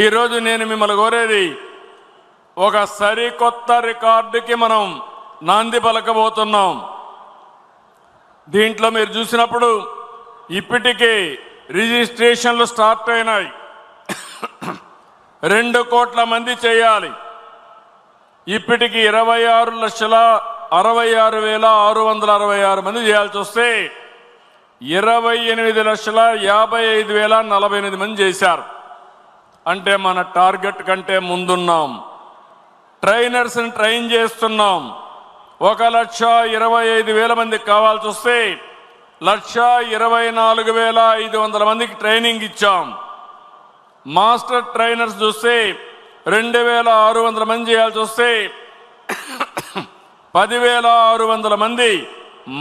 ఈరోజు నేను మిమ్మల్ని కోరేది ఒక సరికొత్త రికార్డుకి మనం నాంది పలకబోతున్నాం. దీంట్లో మీరు చూసినప్పుడు ఇప్పటికే రిజిస్ట్రేషన్లు స్టార్ట్ అయినాయి. రెండు కోట్ల మంది చేయాలి. ఇప్పటికి ఇరవై ఆరు లక్షల అరవై ఆరు వేల ఆరు వందల అరవై ఆరు మంది చేయాల్సి వస్తే ఇరవై ఎనిమిది లక్షల యాభై ఐదు వేల నలభై ఎనిమిది మంది చేశారు. అంటే మన టార్గెట్ కంటే ముందున్నాం. ట్రైనర్స్ని ట్రైన్ చేస్తున్నాం. ఒక లక్ష ఇరవై ఐదు వేల మందికి కావాల్సి వస్తే లక్ష ఇరవై నాలుగు వేల ఐదు వందల మందికి ట్రైనింగ్ ఇచ్చాం. మాస్టర్ ట్రైనర్స్ చూస్తే రెండు వేల ఆరు వందల మంది చేయాల్సి వస్తే పదివేల ఆరు వందల మంది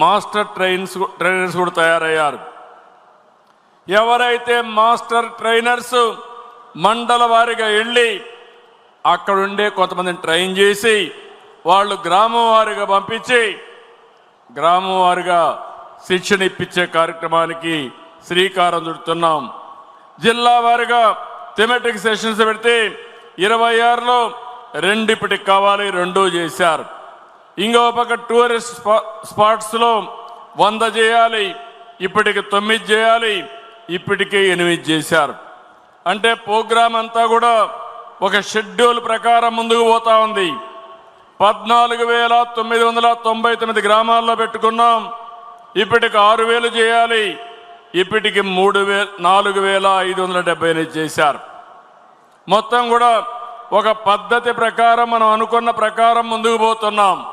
మాస్టర్ ట్రైన్స్ ట్రైనర్స్ కూడా తయారయ్యారు. ఎవరైతే మాస్టర్ ట్రైనర్స్ మండల వారిగా వెళ్ళి అక్కడుండే కొంతమందిని ట్రైన్ చేసి వాళ్ళు గ్రామం వారిగా పంపించి గ్రామం వారిగా శిక్షణ ఇప్పించే కార్యక్రమానికి శ్రీకారం చుడుతున్నాం. జిల్లా వారిగా థెమెటిక్ సెషన్స్ పెడితే ఇరవై ఆరులో రెండు ఇప్పటికి కావాలి రెండు చేశారు. ఇంకో పక్క టూరిస్ట్ స్పా స్పాట్స్లో వంద చేయాలి ఇప్పటికి తొమ్మిది చేయాలి ఇప్పటికే ఎనిమిది చేశారు. అంటే ప్రోగ్రాం అంతా కూడా ఒక షెడ్యూల్ ప్రకారం ముందుకు పోతా ఉంది. పద్నాలుగు వేల తొమ్మిది వందల తొంభై తొమ్మిది గ్రామాల్లో పెట్టుకున్నాం. ఇప్పటికి ఆరు వేలు చేయాలి. ఇప్పటికి మూడు వే నాలుగు వేల ఐదు వందల డెబ్బై ఎనిమిది చేశారు. మొత్తం కూడా ఒక పద్ధతి ప్రకారం మనం అనుకున్న ప్రకారం ముందుకు పోతున్నాం.